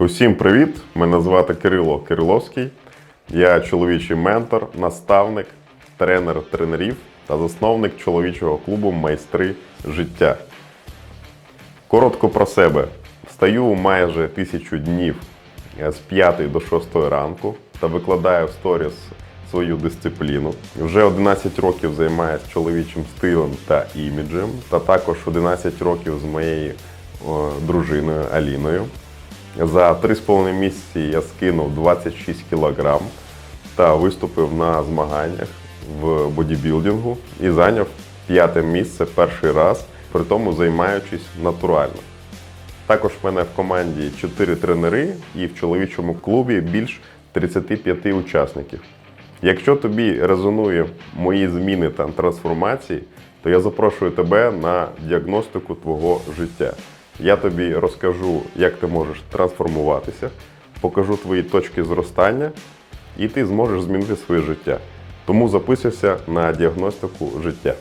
Усім привіт! Мене звати Кирило Кириловський. Я чоловічий ментор, наставник, тренер тренерів та засновник чоловічого клубу Майстри життя. Коротко про себе. Встаю майже тисячу днів з 5 до 6 ранку та викладаю в сторіс свою дисципліну. Вже 11 років займаюся чоловічим стилем та іміджем, та також 11 років з моєю о, дружиною Аліною. За 3,5 місяці я скинув 26 кг та виступив на змаганнях в бодібілдингу і зайняв п'яте місце перший раз, при тому займаючись натурально. Також в мене в команді 4 тренери і в чоловічому клубі більш 35 учасників. Якщо тобі резонує мої зміни та трансформації, то я запрошую тебе на діагностику твого життя. Я тобі розкажу, як ти можеш трансформуватися, покажу твої точки зростання, і ти зможеш змінити своє життя. Тому записуйся на діагностику життя.